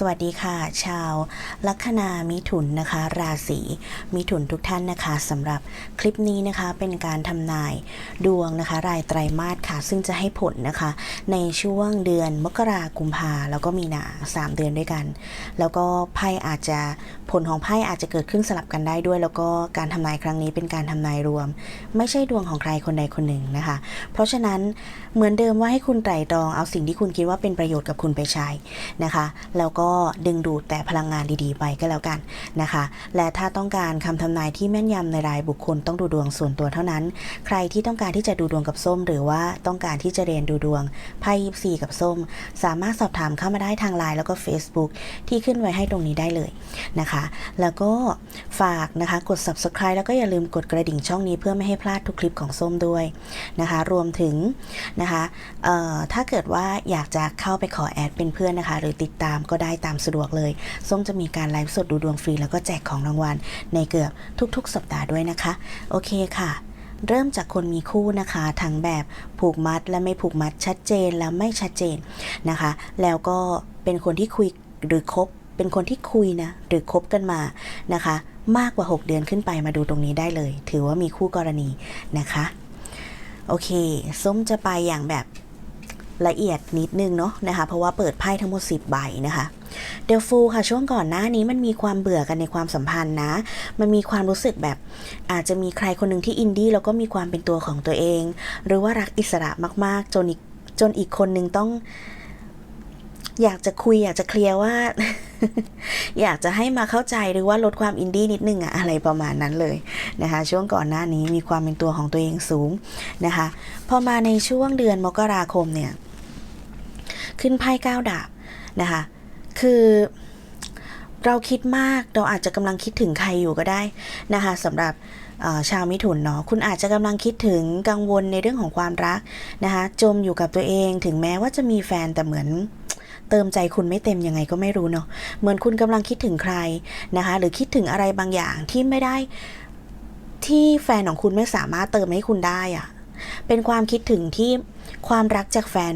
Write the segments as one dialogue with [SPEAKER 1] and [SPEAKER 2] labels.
[SPEAKER 1] สวัสดีค่ะ ชาว ลัคนามิถุนนะคะ ราศีมิถุนทุกท่านนะคะสำหรับคลิปนี้นะคะเป็นการทำนายดวงนะคะ รายไตรมาสค่ะ ซึ่งจะให้ผลนะคะ ในช่วงเดือนมกรากุมภาแล้วก็มีนาสามเดือนด้วยกัน แล้วก็ไพ่อาจจะผลของไพ่อาจจะเกิดขึ้นสลับกันได้ด้วย แล้วก็การทำนายครั้งนี้เป็นการทำนายรวม ไม่ใช่ดวงของใครคนใดคนหนึ่งนะคะ เพราะฉะนั้นเหมือนเดิมว่าให้คุณไตร่ตรองเอาสิ่งที่คุณคิดว่าเป็นประโยชน์กับคุณไปใช้นะคะ แล้วก็ดึงดูดแต่พลังงานดีๆ ไปก็แล้วกันนะคะ และถ้าต้องการคำทำนายที่แม่นยำในรายบุคคลต้องดูดวงส่วนตัวเท่านั้น ใครที่ต้องการที่จะดูดวงกับส้ม หรือว่าต้องการที่จะเรียนดูดวงไพ่ยิปซีกับส้ม สามารถสอบถามเข้ามาได้ทางไลน์แล้วก็ Facebook ที่ขึ้นไว้ให้ตรงนี้ได้เลยนะคะ แล้วก็ฝากนะคะกด subscribe แล้วก็อย่าลืมกดกระดิ่งช่องนี้เพื่อไม่ให้พลาดทุกคลิปของส้มด้วยนะคะ รวมถึงนะคะถ้าเกิดว่าอยากจะเข้าไปขอแอดเป็นเพื่อนนะคะ หรือติดตามก็ได้ตามสะดวกเลยส้มจะมีการไลฟ์สดดูดวงฟรีแล้วก็แจกของรางวัลในเกือบทุกๆ สัปดาห์ด้วยนะคะ โอเคค่ะเริ่มจากคนมีคู่นะคะทั้งแบบผูกมัดและไม่ผูกมัดชัดเจนและไม่ชัดเจนนะคะ แล้วก็เป็นคนที่คุยหรือคบ เป็นคนที่คุยนะหรือคบกันมานะคะ มากกว่า 6 เดือนขึ้นไปมาดูตรงนี้ได้เลย ถือว่ามีคู่กรณีนะคะ โอเค ส้มจะไปอย่างแบบ ละเอียดนิดนึงเนาะนะคะ เพราะว่าเปิดไพ่ทั้งหมด 10 ใบนะคะเดลฟูค่ะช่วงก่อนหน้านี้มันมีความเบื่อกันในความสัมพันธ์นะ มันมีความรู้สึกแบบอาจจะมีใครคนหนึ่งที่อินดี้แล้วก็มีความเป็นตัวของตัวเอง หรือว่ารักอิสระมาก ๆ จนอีกจนอีกคนหนึ่งต้อง อยากจะคุยอยากจะเคลียร์ว่า อยากจะให้มาเข้าใจหรือว่าลดความอินดี้นิดนึงอะอะไรประมาณนั้นเลยนะคะ ช่วงก่อนหน้านี้มีความเป็นตัวของตัวเองสูงนะคะ พอมาในช่วงเดือนมกราคมเนี่ย ขึ้นไพ่ก้าวดาบนะคะ คือเราคิดมากเราอาจจะกำลังคิดถึงใครอยู่ก็ได้นะคะสำหรับชาวมิถุนเนาะคุณอาจจะกำลังคิดถึงกังวลในเรื่องของความรักนะคะจมอยู่กับตัวเองถึงแม้ว่าจะมีแฟนแต่เหมือน เติมใจคุณไม่เต็มยังไงก็ไม่รู้เนาะเหมือนคุณกำลังคิดถึงใครนะคะ หรือคิดถึงอะไรบางอย่างที่ไม่ได้ที่แฟนของคุณไม่สามารถเติมให้คุณได้อะเป็นความคิดถึงที่ความรักจากแฟน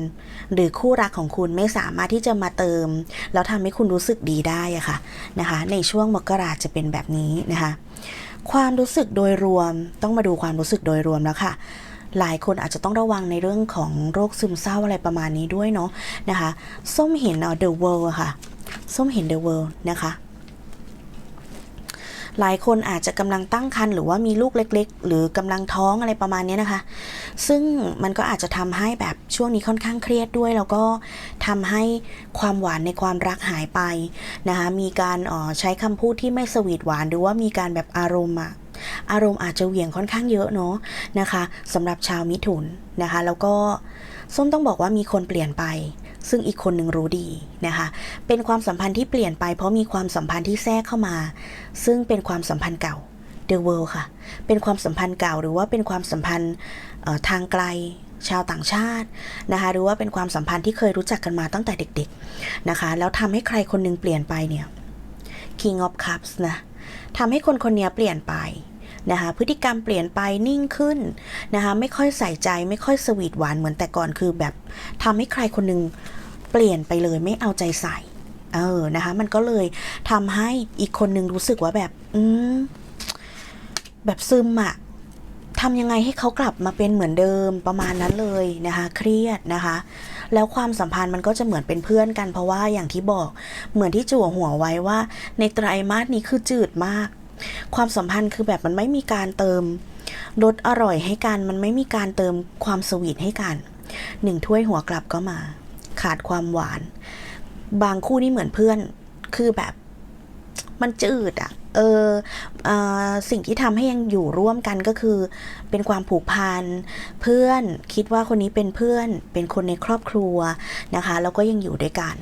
[SPEAKER 1] หรือคู่รักของคุณไม่สามารถที่จะมาเติม แล้วทำให้คุณรู้สึกดีได้อะค่ะนะคะ ในช่วงมกราจะเป็นแบบนี้นะคะ ความรู้สึกโดยรวมต้องมาดูความรู้สึกโดยรวมแล้วค่ะ หลายคนอาจจะต้องระวังในเรื่องของโรคซึมเศร้าอะไรประมาณนี้ด้วยเนาะนะคะส้มเห็นเอ่อ The World ค่ะส้มเห็น The World นะคะหลายคนอาจจะกำลังตั้งครรภ์หรือว่ามีลูกเล็ก ๆ หรือกำลังท้องอะไรประมาณนี้นะคะ ซึ่งมันก็อาจจะทำให้แบบช่วงนี้ค่อนข้างเครียดด้วย แล้วก็ทำให้ความหวานในความรักหายไปนะคะ มีการออใช้คำพูดที่ไม่สวีทหวานหรือว่ามีการแบบอารมณ์อะ อารมณ์อาจจะเหวี่ยงค่อนข้างเยอะเนาะนะคะสำหรับชาวมิถุนนะคะ แล้วก็ส้มต้องบอกว่ามีคนเปลี่ยนไป ซึ่งอีกคนหนึ่งรู้ดีนะคะ เป็นความสัมพันธ์ที่เปลี่ยนไป เพราะมีความสัมพันธ์ที่แทรกเข้ามา ซึ่งเป็นความสัมพันธ์เก่า The World ค่ะ เป็นความสัมพันธ์เก่าหรือว่าเป็นความสัมพันธ์ทางไกลชาวต่างชาตินะคะหรือว่าเป็นความสัมพันธ์ที่เคยรู้จักกันมาตั้งแต่เด็กๆนะคะ แล้วทำให้ใครคนหนึงเปลี่ยนไปเนี่ย King of Cups นะทำให้คนคนนี้เปลี่ยนไป นะคะพฤติกรรมเปลี่ยนไปนิ่งขึ้นนะคะไม่ค่อยใส่ใจไม่ค่อยสวีทหวานเหมือนแต่ก่อนคือแบบทำให้ใครคนหนึงเปลี่ยนไปเลยไม่เอาใจใส่เออนะคะมันก็เลยทำให้อีกคนหนึงรู้สึกว่าแบบ อืมแบบซึมอะทำยังไงให้เขากลับมาเป็นเหมือนเดิมประมาณนั้นเลยนะคะเครียดนะคะ แล้วความสัมพันธ์มันก็จะเหมือนเป็นเพื่อนกันเพราะว่าอย่างที่บอกเหมือนที่จั่วหัวไว้ว่า ในไตรมาสนี้คือจืดมาก ความสัมพันธ์คือแบบมันไม่มีการเติมรสอร่อยให้กัน มันไม่มีการเติมความสวีทให้กันหนึ่งถ้วยหัวกลับก็มา ขาดความหวาน บางคู่นี่เหมือนเพื่อน คือแบบ มันจืดอะเออเออสิ่งที่ทำให้ยังอยู่ร่วมกันก็คือ เป็นความผูกพันเพื่อนคิดว่าคนนี้เป็นเพื่อน เป็นคนในครอบครัวนะคะ แล้วก็ยังอยู่ด้วยกัน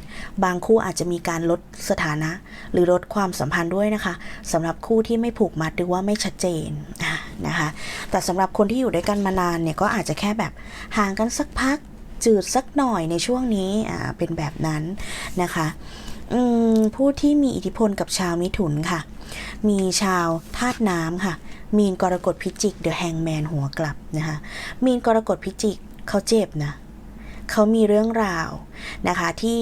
[SPEAKER 1] บางคู่อาจจะมีการลดสถานะ หรือลดความสัมพันธ์ด้วยนะคะสำหรับคู่ที่ไม่ผูกมัดหรือว่าไม่ชัดเจนอะนะคะ แต่สำหรับคนที่อยู่ด้วยกันมานานเนี่ยก็อาจจะแค่แบบห่างกันสักพักจืดสักหน่อยในช่วงนี้อ่าเป็นแบบนั้นนะคะ ผู้ที่มีอิทธิพลกับชาวมิถุนค่ะ มีชาวธาตุน้ำค่ะ มีนกรกฎพิจิกเดอะแฮงแมนหัวกลับนะคะ มีนกรกฎพิจิกเขาเจ็บนะ เขามีเรื่องราวนะคะที่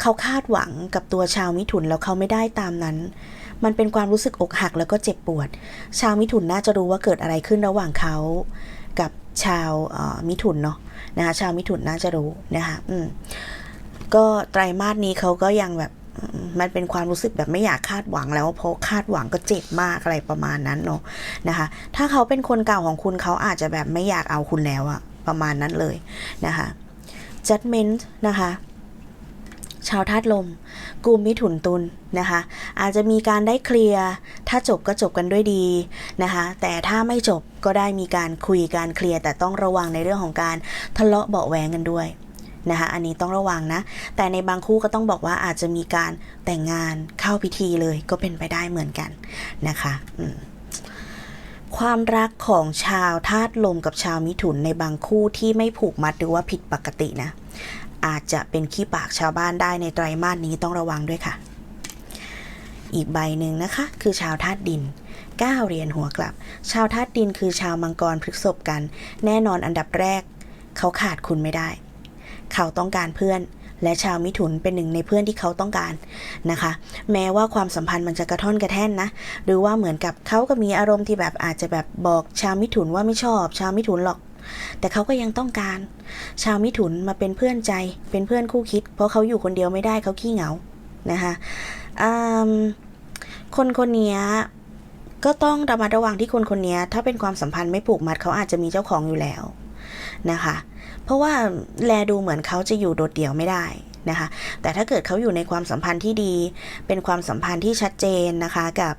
[SPEAKER 1] เขาคาดหวังกับตัวชาวมิถุนแล้วเขาไม่ได้ตามนั้น มันเป็นความรู้สึกอกหักแล้วก็เจ็บปวด ชาวมิถุนน่าจะรู้ว่าเกิดอะไรขึ้นระหว่างเขากับชาวมิถุนเนาะนะคะชาวมิถุนน่าจะรู้นะคะอืม ก็ไตรมาสนี้เขาก็ยังแบบมันเป็นความรู้สึกแบบไม่อยากคาดหวังแล้วเพราะคาดหวังก็เจ็บมากอะไรประมาณนั้นเนาะนะคะ ถ้าเขาเป็นคนเก่าของคุณเขาอาจจะแบบไม่อยากเอาคุณแล้วอะประมาณนั้นเลยนะคะ judgment นะคะชาวธาตุลมกลุ่มมิถุนตุลนะคะ อาจจะมีการได้เคลียร์ ถ้าจบก็จบกันด้วยดีนะคะ แต่ถ้าไม่จบก็ได้มีการคุยการเคลียร์ แต่ต้องระวังในเรื่องของการทะเลาะเบาะแวงกันด้วย นะคะอันนี้ต้องระวังนะ แต่ในบางคู่ก็ต้องบอกว่าอาจจะมีการแต่งงานเข้าพิธีเลยก็เป็นไปได้เหมือนกันนะคะความรักของชาวธาตุลมกับชาวมิถุนในบางคู่ที่ไม่ผูกมัดหรือว่าผิดปกตินะ อาจจะเป็นขี้ปากชาวบ้านได้ในไตรมาสนี้ต้องระวังด้วยค่ะ อีกใบหนึ่งนะคะ คือชาวธาตุดิน9เหรียญหัวกลับ ชาวธาตุดินคือชาวมังกรพฤษภกัน แน่นอนอันดับแรก เขาขาดคุณไม่ได้ เขาต้องการเพื่อน และชาวมิถุนเป็นหนึ่งในเพื่อนที่เขาต้องการนะคะ แม้ว่าความสัมพันธ์มันจะกระท่อนกระแท่นนะ หรือว่าเหมือนกับเขาก็มีอารมณ์ที่แบบอาจจะแบบบอกชาวมิถุนว่าไม่ชอบ ชาวมิถุนหรอกแต่เขาก็ยังต้องการ ชาวมิถุนมาเป็นเพื่อนใจ เป็นเพื่อนคู่คิด เพราะเขาอยู่คนเดียวไม่ได้เขาขี้เหงา นะคะอืมคนคนนี้ก็ต้องระมัดระวังที่คนคนนี้ถ้าเป็นความสัมพันธ์ไม่ผูกมัดเขาอาจจะมีเจ้าของอยู่แล้วนะคะ เพราะว่าแลดูเหมือนเขาจะอยู่โดดเดี่ยวไม่ได้นะคะ แต่ถ้าเกิดเขาอยู่ในความสัมพันธ์ที่ดี เป็นความสัมพันธ์ที่ชัดเจนนะคะกับ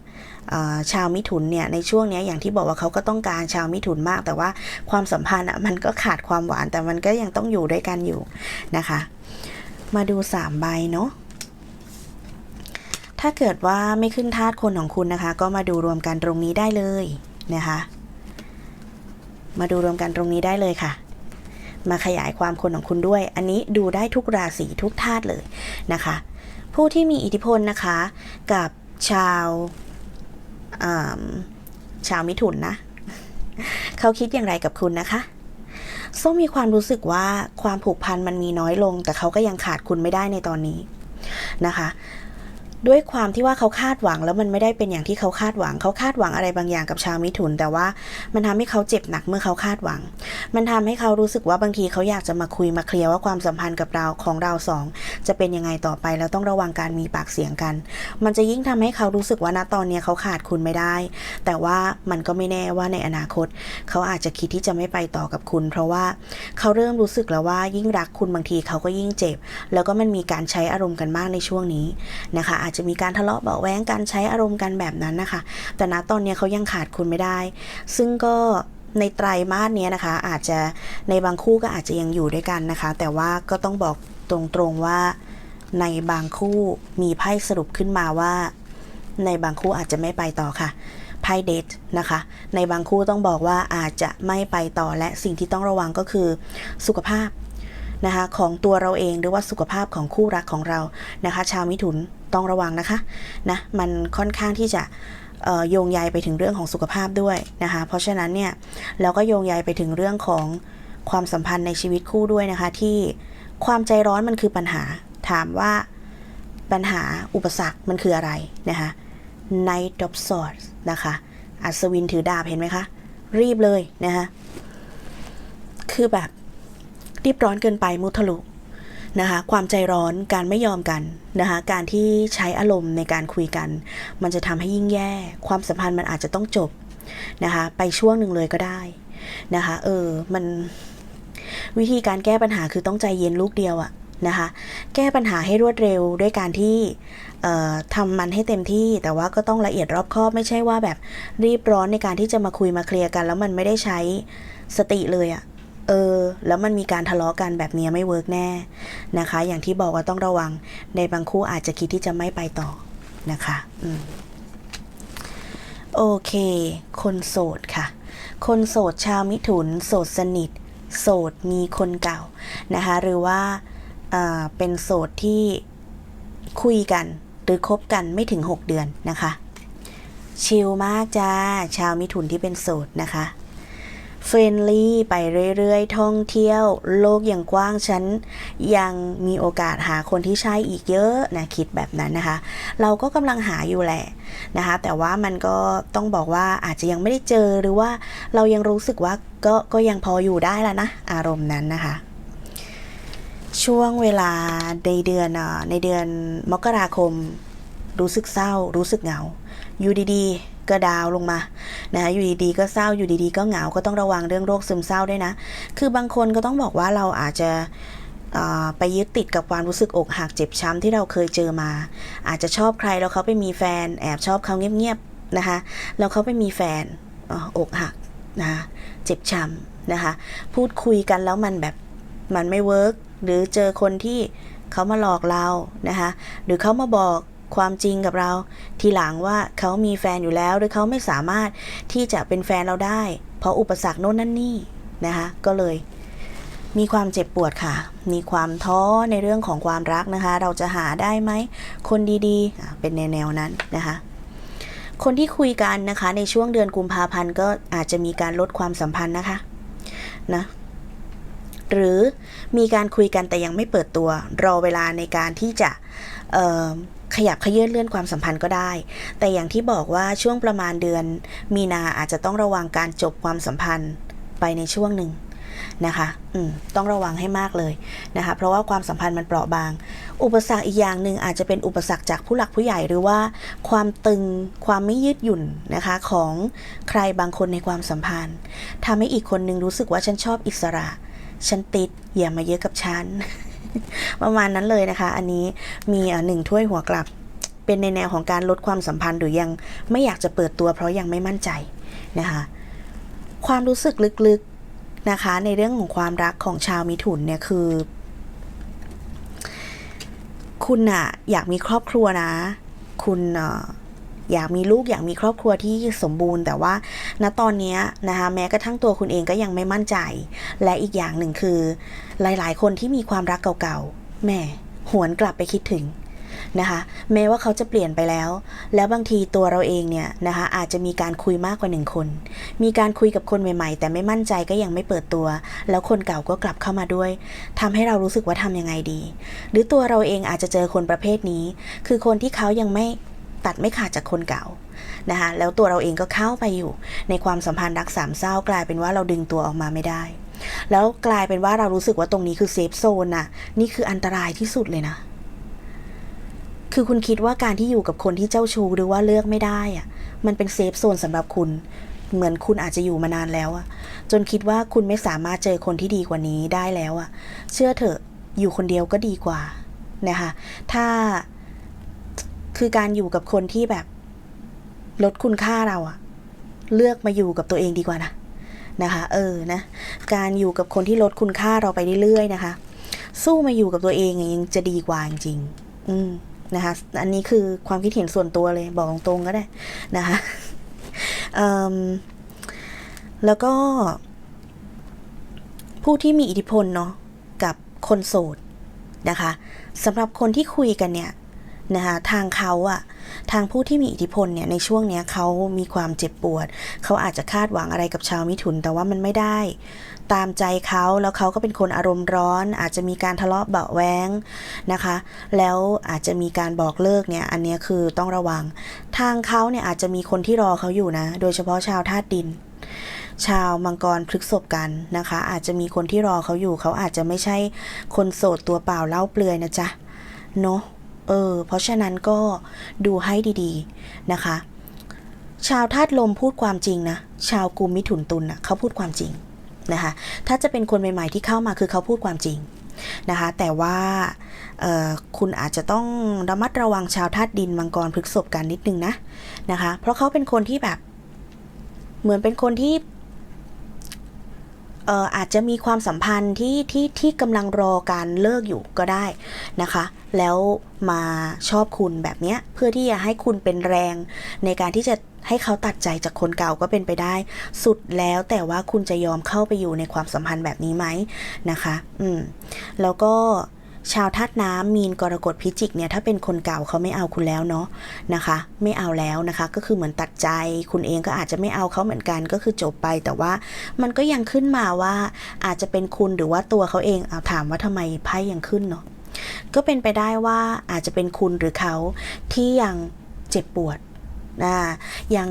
[SPEAKER 1] ชาวมิถุนเนี่ยในช่วงนี้อย่างที่บอกว่าเขาก็ต้องการชาวมิถุนมาก แต่ว่าความสัมพันธ์อะมันก็ขาดความหวานแต่มันก็ยังต้องอยู่ด้วยกันอยู่นะคะ มาดูสามใบเนาะถ้าเกิดว่าไม่ขึ้นธาตุคนของคุณนะคะ ก็มาดูรวมกันตรงนี้ได้เลยนะคะ มาดูรวมกันตรงนี้ได้เลยค่ะ มาขยายความคนของคุณด้วย อันนี้ดูได้ทุกราศีทุกธาตุเลยนะคะ ผู้ที่มีอิทธิพลนะคะ กับชาวาชาวมิถุนนะ เขาคิดอย่างไรกับคุณนะคะส้มมีความรู้สึกว่าความผูกพันมันมีน้อยลง แต่เขาก็ยังขาดคุณไม่ได้ในตอนนี้นะคะ ด้วยความที่ว่าเขาคาดหวังแล้วมันไม่ได้เป็นอย่างที่เขาคาดหวัง เขาคาดหวังอะไรบางอย่างกับชาวมิถุน แต่ว่ามันทำให้เขาเจ็บหนักเมื่อเขาคาดหวัง มันทำให้เขารู้สึกว่าบางทีเขาอยากจะมาคุยมาเคลียร์ว่าความสัมพันธ์กับเราของเราสองจะเป็นยังไงต่อไปแล้วต้องระวังการมีปากเสียงกัน มันจะยิ่งทำให้เขารู้สึกว่าณตอนนี้เขาขาดคุณไม่ได้ แต่ว่ามันก็ไม่แน่ว่าในอนาคต เขาอาจจะคิดที่จะไม่ไปต่อกับคุณ เพราะว่าเขาเริ่มรู้สึกแล้วว่ายิ่งรักคุณบางทีเขาก็ยิ่งเจ็บ แล้วก็มันมีการใช้อารมณ์กันมากในช่วงนี้นะคะอาจจะมีการทะเลาะเบาแว้งการใช้อารมณ์กันแบบนั้นนะคะ แต่ณตอนนี้เขายังขาดคุณไม่ได้ ซึ่งก็ในไตรมาสเนี้ยนะคะ อาจจะในบางคู่ก็อาจจะยังอยู่ด้วยกันนะคะ แต่ว่าก็ต้องบอกตรงๆว่าในบางคู่มีไพ่สรุปขึ้นมาว่า ในบางคู่อาจจะไม่ไปต่อค่ะไพ่เดทนะคะ ในบางคู่ต้องบอกว่าอาจจะไม่ไปต่อและสิ่งที่ต้องระวังก็คือสุขภาพ นะคะของตัวเราเองหรือว่าสุขภาพของคู่รักของเรานะคะ ชาวมิถุนต้องระวังนะคะนะมันค่อนข้างที่จะโยงใยไปถึงเรื่องของสุขภาพด้วยนะคะ เพราะฉะนั้นเนี่ยเราก็โยงใยไปถึงเรื่องของความสัมพันธ์ในชีวิตคู่ด้วยนะคะ ที่ความใจร้อนมันคือปัญหา ถามว่าปัญหาอุปสรรคมันคืออะไรนะคะ Knight of Swords นะคะ อัศวินถือดาบเห็นไหมคะ รีบเลยนะคะ คือแบบ รีบร้อนเกินไปมุทะลุนะคะความใจร้อนการไม่ยอมกันนะคะการที่ใช้อารมณ์ในการคุยกัน มันจะทำให้ยิ่งแย่ ความสัมพันธ์มันอาจจะต้องจบนะคะไปช่วงหนึ่งเลยก็ได้นะคะเออมันวิธีการแก้ปัญหาคือต้องใจเย็นลูกเดียวอะนะคะแก้ปัญหาให้รวดเร็วด้วยการที่ทำมันให้เต็มที่แต่ว่าก็ต้องละเอียดรอบคอบไม่ใช่ว่าแบบรีบร้อนในการที่จะมาคุยมาเคลียร์กัน แล้วมันไม่ได้ใช้สติเลยอะ เออ แล้วมันมีการทะเลาะกันแบบนี้ไม่เวิร์กแน่นะคะ อย่างที่บอกว่าต้องระวัง ในบางคู่อาจจะคิดที่จะไม่ไปต่อนะคะอืมโอเค คนโสดค่ะ คนโสดชาวมิถุน โสดสนิท โสดมีคนเก่านะคะ หรือว่าเป็นโสดที่คุยกันหรือคบกันไม่ถึง 6 เดือนนะคะ ชิลมากจ้า ชาวมิถุนที่เป็นโสดนะคะ เฟรนลี่ไปเรื่อยๆ ท่องเที่ยว โลกอย่างกว้างฉันยังมีโอกาสหาคนที่ใช่อีกเยอะนะคิดแบบนั้นนะคะ เราก็กำลังหาอยู่แหละนะคะ แต่ว่ามันก็ต้องบอกว่าอาจจะยังไม่ได้เจอหรือว่าเรายังรู้สึกว่าก็ก็ยังพออยู่ได้แล้วนะ อารมณ์นั้นนะคะช่วงเวลาในเดือนในเดือนมกราคม รู้สึกเศร้า รู้สึกเหงา อยู่ดี ๆ ก็ดาวลงมานะคะอยู่ดีๆ ก็เศร้าอยู่ดีๆ ก็เหงาก็ต้องระวังเรื่องโรคซึมเศร้าด้วยนะ คือบางคนก็ต้องบอกว่าเราอาจจะไปยึดติดกับความรู้สึกอกหักเจ็บช้ำที่เราเคยเจอมา อาจจะชอบใครแล้วเขาไปมีแฟน แอบชอบเขาเงียบๆนะคะแล้วเขาไปมีแฟนอออกหักนะคะเจ็บช้ำนะคะ พูดคุยกันแล้วมันแบบมันไม่เวิร์กหรือเจอคนที่เขามาหลอกเรานะคะหรือเขามาบอก ความจริงกับเรา ทีหลังว่าเขามีแฟนอยู่แล้วหรือเขาไม่สามารถที่จะเป็นแฟนเราได้ เพราะอุปสรรคโน่นนั่นนี่นะคะก็เลย มีความเจ็บปวดค่ะ มีความท้อในเรื่องของความรักนะคะ เราจะหาได้ไหมคนดีๆ เป็นแนวๆนั้นนะคะคนที่คุยกันนะคะในช่วงเดือนกุมภาพันธ์ก็อาจจะมีการลดความสัมพันธ์นะคะนะ หรือมีการคุยกันแต่ยังไม่เปิดตัว รอเวลาในการที่จะขยับขยื่นเลื่อนความสัมพันธ์ก็ได้ แต่อย่างที่บอกว่าช่วงประมาณเดือน มีนาอาจจะต้องระวังการจบความสัมพันธ์ไปในช่วงหนึ่งนะคะต้องระวังให้มากเลยนะคะ เพราะว่าความสัมพันธ์มันเปราะบาง อุปสรรคอีกอย่างหนึ่งอาจจะเป็นอุปสรรคจากผู้หลักผู้ใหญ่หรือว่าความตึงความไม่ยืดหยุ่นนะคะของใครบางคนในความสัมพันธ์ทำให้อีกคนนึงรู้สึกว่าฉันชอบอิสระ ฉันติดอย่ามาเยอะกับฉัน ประมาณนั้นเลยนะคะ อันนี้มีอ่อหนึ่งถ้วยหัวกลับ เป็นในแนวของการลดความสัมพันธ์หรือยังไม่อยากจะเปิดตัวเพราะยังไม่มั่นใจนะคะ ความรู้สึกลึกๆนะคะ ในเรื่องของความรักของชาวมิถุนเนี่ยคือ คุณอะอยากมีครอบครัวนะ คุณเอ่ อยากมีลูกอยากมีครอบครัวที่สมบูรณ์ แต่ว่าณตอนนี้นะคะแม้กระทั่งตัวคุณเองก็ยังไม่มั่นใจ และอีกอย่างหนึ่งคือ หลาย ๆ คนที่มีความรักเก่าๆแม่หวนกลับไปคิดถึงนะคะแม้ว่าเขาจะเปลี่ยนไปแล้ว แล้วบางทีตัวเราเองเนี่ยนะคะอาจจะมีการคุยมากกว่าหนึ่งคน มีการคุยกับคนใหม่ๆ แต่ไม่มั่นใจก็ยังไม่เปิดตัว แล้วคนเก่าก็กลับเข้ามาด้วยทำให้เรารู้สึกว่าทำยังไงดี หรือตัวเราเองอาจจะเจอคนประเภทนี้ คือคนที่เขายังไม่ ตัดไม่ขาดจากคนเก่านะคะแล้วตัวเราเองก็เข้าไปอยู่ในความสัมพันธ์รักสามเศร้ากลายเป็นว่าเราดึงตัวออกมาไม่ได้ แล้วกลายเป็นว่าเรารู้สึกว่าตรงนี้คือเซฟโซนน่ะนี่คืออันตรายที่สุดเลยนะ คือคุณคิดว่าการที่อยู่กับคนที่เจ้าชู้หรือว่าเลือกไม่ได้อะมันเป็นเซฟโซนสำหรับคุณ เหมือนคุณอาจจะอยู่มานานแล้วอะจนคิดว่าคุณไม่สามารถเจอคนที่ดีกว่านี้ได้แล้วอะเชื่อเถอะอยู่คนเดียวก็ดีกว่านะคะถ้า คือการอยู่กับคนที่แบบ ลดคุณค่าเราอะเลือกมาอยู่กับตัวเองดีกว่านะนะคะ เออนะ การอยู่กับคนที่ลดคุณค่าเราไปเรื่อยๆนะคะ สู้มาอยู่กับตัวเองยังจะดีกว่าจริงๆอืมนะคะ อันนี้คือความคิดเห็นส่วนตัวเลยบอกตรงๆก็ได้นะคะแล้วก็ ผู้ที่มีอิทธิพลเนาะกับคนโสดนะคะสำหรับคนที่คุยกันเนี่ย นะคะทางเขาอะทางผู้ที่มีอิทธิพลเนี่ยในช่วงเนี้ยเขามีความเจ็บปวด เขาอาจจะคาดหวังอะไรกับชาวมิถุนแต่ว่ามันไม่ได้ ตามใจเขาแล้วเขาก็เป็นคนอารมณ์ร้อน อาจจะมีการทะเลาะเบาแวงนะคะ แล้วอาจจะมีการบอกเลิกเนี่ยอันนี้คือต้องระวัง ทางเขาเนี่ยอาจจะมีคนที่รอเขาอยู่นะ โดยเฉพาะชาวธาตุดิน ชาวมังกรพฤกษบกันนะคะ อาจจะมีคนที่รอเขาอยู่ เขาอาจจะไม่ใช่คนโสดตัวเปล่าเล่าเปลือยนะจ๊ะเนาะ เออ เพราะฉะนั้นก็ดูให้ดีๆนะคะ ชาวธาตุลมพูดความจริงนะ ชาวกุมมิถุนตุลนะเขาพูดความจริงนะคะ ถ้าจะเป็นคนใหม่ ๆ ที่เข้ามาคือเขาพูดความจริงนะคะ แต่ว่าคุณอาจจะต้องระมัดระวังชาวธาตุดินมังกรพฤกษบกันนิดนึงนะนะคะ เพราะเขาเป็นคนที่แบบ เหมือนเป็นคนที่ อออาจจะมีความสัมพันธ์ที่ที่ที่กำลังรอการเลิกอยู่ก็ได้นะคะ แล้วมาชอบคุณแบบเนี้ยเพื่อที่จะให้คุณเป็นแรงในการที่จะให้เขาตัดใจจากคนเก่าก็เป็นไปได้ สุดแล้วแต่ว่าคุณจะยอมเข้าไปอยู่ในความสัมพันธ์แบบนี้ไหมนะคะ อืม แล้วก็ ชาวธาตุน้ำมีนกรกฎพิจิกเนี่ยถ้าเป็นคนเก่าเขาไม่เอาคุณแล้วเนาะนะคะ ไม่เอาแล้วนะคะ ก็คือเหมือนตัดใจ คุณเองก็อาจจะไม่เอาเขาเหมือนกันก็คือจบไป แต่ว่ามันก็ยังขึ้นมาว่าอาจจะเป็นคุณหรือว่าตัวเขาเองเอาถามว่าทำไมไพ่ยังขึ้นเนาะก็เป็นไปได้ว่าอาจจะเป็นคุณหรือเขาที่ยังเจ็บปวดนะยัง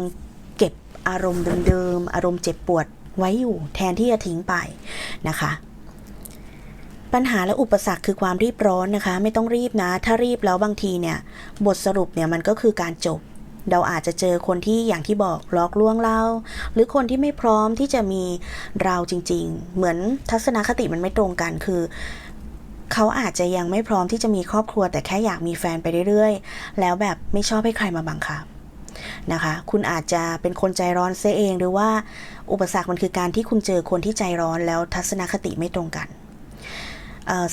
[SPEAKER 1] เก็บอารมณ์เดิมๆอารมณ์เจ็บปวดไว้อยู่แทนที่จะทิ้งไปนะคะ ปัญหาและอุปสรรคคือความรีบร้อนนะคะ ไม่ต้องรีบนะ ถ้ารีบแล้วบางทีเนี่ย บทสรุปเนี่ยมันก็คือการจบ เราอาจจะเจอคนที่อย่างที่บอกหลอกลวงเรา หรือคนที่ไม่พร้อมที่จะมีเราจริง ๆ เหมือนทัศนคติมันไม่ตรงกันคือเขาอาจจะยังไม่พร้อมที่จะมีครอบครัว แต่แค่อยากมีแฟนไปเรื่อยๆ แล้วแบบไม่ชอบให้ใครมาบังคับนะคะ คุณอาจจะเป็นคนใจร้อนเสียเอง หรือว่าอุปสรรคมันคือการที่คุณเจอคนที่ใจร้อนแล้วทัศนคติไม่ตรงกัน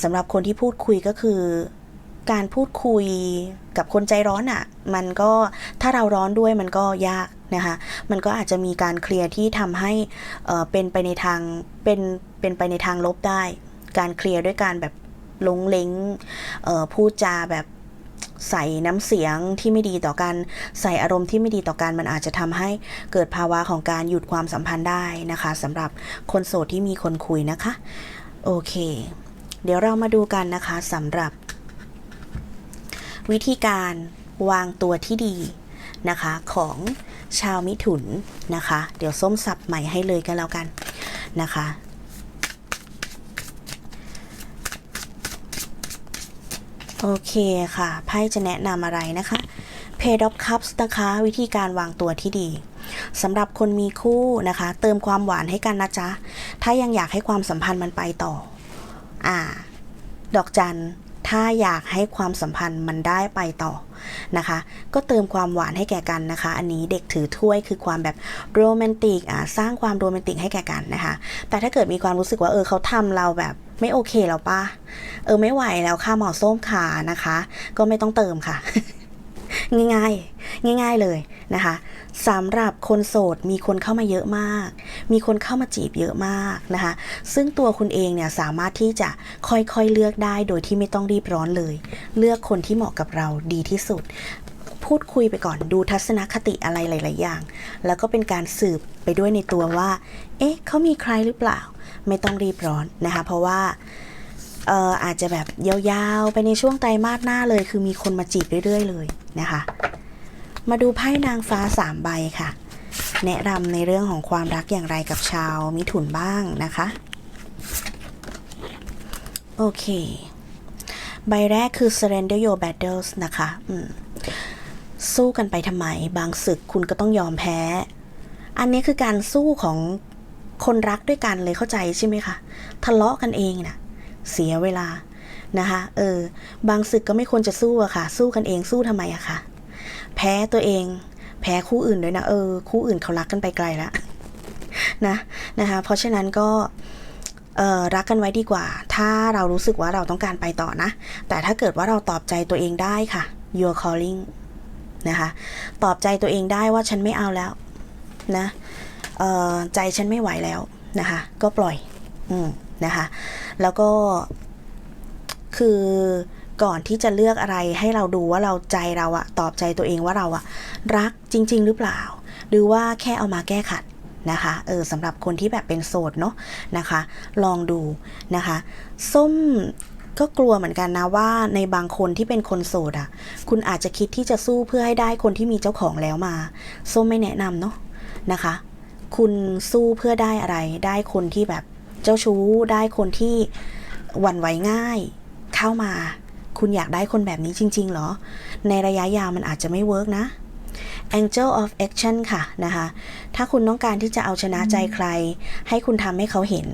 [SPEAKER 1] สำหรับคนที่พูดคุยก็คือ การพูดคุยกับคนใจร้อนอะ่ะ มันก็ถ้าเราร้อนด้วยมันก็ยากนะคะ มันก็อาจจะมีการเคลียร์ที่ทำให้เป็นไปในทางเป็นเป็นไปในทางลบได้ การเคลียร์ด้วยการแบบลงเล้งพูดจาแบบใส่น้ำเสียงที่ไม่ดีต่อกัน ใส่อารมณ์ที่ไม่ดีต่อกันมันอาจจะทำให้เกิดภาวะของการหยุดความสัมพันธ์ได้นะคะสำหรับคนโสดที่มีคนคุยนะคะ โอเค เดี๋ยวเรามาดูกันนะคะสำหรับ วิธีการวางตัวที่ดีนะคะของชาวมิถุนนะคะ เดี๋ยวส้มสับใหม่ให้เลยกันแล้วกันนะคะโอเคค่ะ ไพ่จะแนะนำอะไรนะคะ Page of Cups นะคะ วิธีการวางตัวที่ดีสำหรับคนมีคู่นะคะ เติมความหวานให้กันนะจ๊ะ ถ้ายังอยากให้ความสัมพันธ์มันไปต่อ อ่า ดอกจันถ้าอยากให้ความสัมพันธ์มันได้ไปต่อนะคะ ก็เติมความหวานให้แก่กันนะคะ อันนี้เด็กถือถ้วยคือความแบบโรแมนติกอ่าสร้างความโรแมนติกให้แก่กันนะคะ แต่ถ้าเกิดมีความรู้สึกว่าเออเขาทำเราแบบไม่โอเคแล้วป่ะเออไม่ไหวแล้วค่ะหมอส้มขานะคะ ก็ไม่ต้องเติมค่ะ ง่ายๆ ง่าย ๆเลยนะคะสำหรับคนโสดมีคนเข้ามาเยอะมาก มีคนเข้ามาจีบเยอะมากนะคะ ซึ่งตัวคุณเองเนี่ยสามารถที่จะค่อยๆเลือกได้โดยที่ไม่ต้องรีบร้อนเลย เลือกคนที่เหมาะกับเราดีที่สุด พูดคุยไปก่อนดูทัศนคติอะไรหลาย ๆ อย่าง แล้วก็เป็นการสืบไปด้วยในตัวว่า เอ๊ะเขามีใครหรือเปล่า ไม่ต้องรีบร้อนนะคะ เพราะว่า เอ่ออาจจะแบบยาวๆ ไปในช่วงไตรมาสหน้าเลย คือมีคนมาจีบเรื่อยๆ เลยนะคะ มาดูไพ่นางฟ้าสามใบค่ะ แนะนำในเรื่องของความรักอย่างไรกับชาวมิถุนบ้างนะคะ โอเค ใบแรกคือ surrender your battles นะคะสู้กันไปทำไม บางศึกคุณก็ต้องยอมแพ้ อันนี้คือการสู้ของคนรักด้วยกันเลยเข้าใจใช่ไหมคะ ทะเลาะกันเองนะ เสียเวลานะคะ เออ บางศึกก็ไม่ควรจะสู้อะค่ะ สู้กันเองสู้ทำไมอะคะแพ้ตัวเอง แพ้คู่อื่นด้วยนะ เออ คู่อื่นเขารักกันไปไกลแล้วนะนะคะ เพราะฉะนั้นก็เอ่อรักกันไว้ดีกว่า ถ้าเรารู้สึกว่าเราต้องการไปต่อนะ แต่ถ้าเกิดว่าเราตอบใจตัวเองได้ค่ะ your calling นะคะ ตอบใจตัวเองได้ว่าฉันไม่เอาแล้วนะเอ่อใจฉันไม่ไหวแล้วนะคะ ก็ปล่อย อืม นะคะ แล้วก็คือก่อนที่จะเลือกอะไรให้เราดูว่าเราใจเราอะตอบใจตัวเองว่าเราอะรักจริง ๆ หรือเปล่า หรือว่าแค่เอามาแก้ขัดนะคะเออสำหรับคนที่แบบเป็นโสดเนาะนะคะ ลองดูนะคะ ส้มก็กลัวเหมือนกันนะว่าในบางคนที่เป็นคนโสดอะคุณอาจจะคิดที่จะสู้เพื่อให้ได้คนที่มีเจ้าของแล้วมา ส้มไม่แนะนำเนาะนะคะ คุณสู้เพื่อได้อะไรได้คนที่แบบ เจ้าชู้ได้คนที่หวั่นไหวง่ายเข้ามา คุณอยากได้คนแบบนี้จริง ๆ เหรอ ในระยะยาวมันอาจจะไม่เวิร์กนะ Angel of Action ค่ะนะคะ ถ้าคุณต้องการที่จะเอาชนะใจใคร ให้คุณทำให้เขาเห็น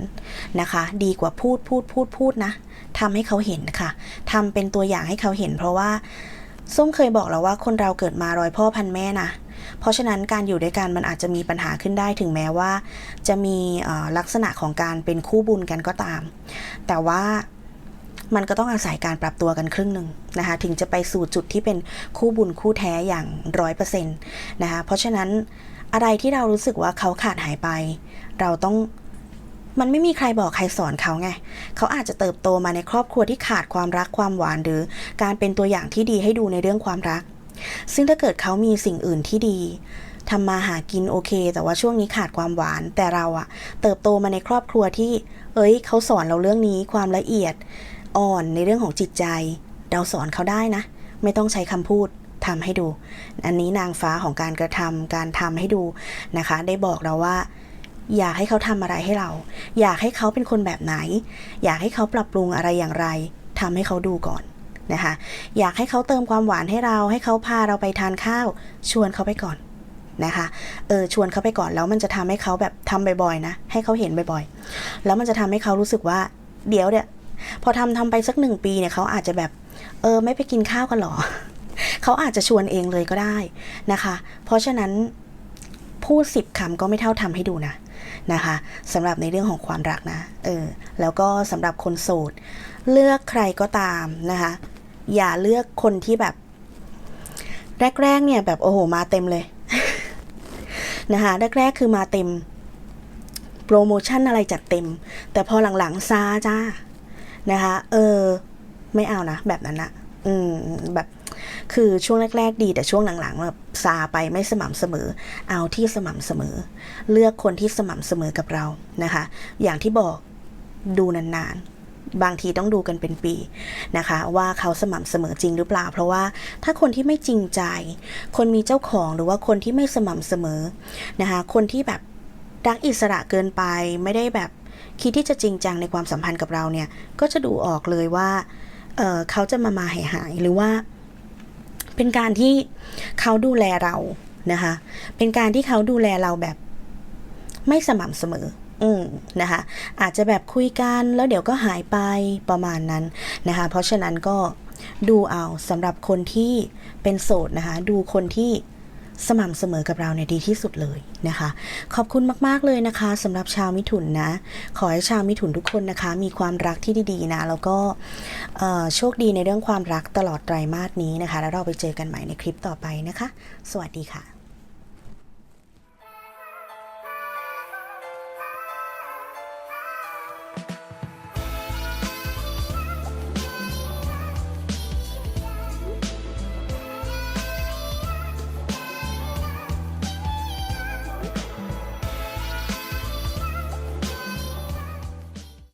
[SPEAKER 1] นะคะ ดีกว่าพูดพูดพูดพูดนะทำให้เขาเห็นค่ะทำเป็นตัวอย่างให้เขาเห็น เพราะว่าส้มเคยบอกแล้วว่าคนเราเกิดมารอยพ่อพันแม่นะ เพราะฉะนั้นการอยู่ด้วยกันมันอาจจะมีปัญหาขึ้นได้ถึงแม้ว่า จะมีลักษณะของการเป็นคู่บุญกันก็ตาม แต่ว่ามันก็ต้องอาศัยการปรับตัวกันครึ่งหนึ่งนะคะถึงจะไปสู่จุดที่เป็นคู่บุญคู่แท้อย่างร้อยเปอร์เซ็นต์นะคะเพราะฉะนั้นอะไรที่เรารู้สึกว่าเขาขาดหายไป เราต้องมันไม่มีใครบอกใครสอนเขาไง เขาอาจจะเติบโตมาในครอบครัวที่ขาดความรักความหวานหรือการเป็นตัวอย่างที่ดีให้ดูในเรื่องความรัก ซึ่งถ้าเกิดเขามีสิ่งอื่นที่ดีทำมาหากินโอเค แต่ว่าช่วงนี้ขาดความหวาน แต่เราอะเติบโตมาในครอบครัวที่ เอ้ย เขาสอนเราเรื่องนี้ความละเอียด อ่อนในเรื่องของจิตใจ เราสอนเขาได้นะ ไม่ต้องใช้คำพูดทำให้ดู อันนี้นางฟ้าของการกระทำการทำให้ดูนะคะ ได้บอกเราว่า อยากให้เขาทำอะไรให้เรา อยากให้เขาเป็นคนแบบไหน อยากให้เขาปรับปรุงอะไรอย่างไรทำให้เขาดูก่อน นะคะ อยากให้เขาเติมความหวานให้เรา ให้เขาพาเราไปทานข้าว ชวนเขาไปก่อนนะคะ เออชวนเขาไปก่อนแล้วมันจะทำให้เขาแบบทำบ่อยๆนะ ให้เขาเห็นบ่อยๆ แล้วมันจะทำให้เขารู้สึกว่า เดี๋ยวเนี่ย พอทำทำไปสักหนึ่งปีเนี่ยเขาอาจจะแบบ เออไม่ไปกินข้าวกันหรอ เขาอาจจะชวนเองเลยก็ได้นะคะ เพราะฉะนั้นพูดสิบคำก็ไม่เท่าทำให้ดูนะนะคะสำหรับในเรื่องของความรักนะ เออ แล้วก็สำหรับคนโสด เลือกใครก็ตามนะคะ อย่าเลือกคนที่แบบ แรก ๆ เนี่ย แบบโอ้โห มาเต็มเลย นะคะแรก ๆ คือมาเต็ม โปรโมชั่นอะไรจัดเต็ม แต่พอหลังๆซาจ้านะคะเออ ไม่เอานะ แบบนั้นนะอืมแบบคือช่วงแรก ๆ ดีแต่ช่วงหลังๆแบบซาไปไม่สม่ำเสมอ เอาที่สม่ำเสมอ เลือกคนที่สม่ำเสมอกับเรานะคะ อย่างที่บอกดูนานๆ บางทีต้องดูกันเป็นปีนะคะ ว่าเขาสม่ำเสมอจริงหรือเปล่า เพราะว่าถ้าคนที่ไม่จริงใจ คนมีเจ้าของหรือว่าคนที่ไม่สม่ำเสมอนะคะ คนที่แบบรักอิสระเกินไปไม่ได้แบบคิดที่จะจริงจังในความสัมพันธ์กับเราเนี่ย ก็จะดูออกเลยว่าเเขาจะมามาหายหายหรือว่า เป็นการที่เขาดูแลเรานะคะ เป็นการที่เขาดูแลเราแบบไม่สม่ำเสมอ อืมนะคะ อาจจะแบบคุยกันแล้วเดี๋ยวก็หายไปประมาณนั้นนะคะ เพราะฉะนั้นก็ดูเอาสำหรับคนที่เป็นโสดนะคะ ดูคนที่สม่ำเสมอกับเราเนี่ยดีที่สุดเลยนะคะ ขอบคุณมากๆเลยนะคะสำหรับชาวมิถุนนะ ขอให้ชาวมิถุนทุกคนนะคะ มีความรักที่ดีๆนะ แล้วก็โชคดีในเรื่องความรักตลอดไตรมาสนี้นะคะ แล้วเราไปเจอกันใหม่ในคลิปต่อไปนะคะ สวัสดีค่ะ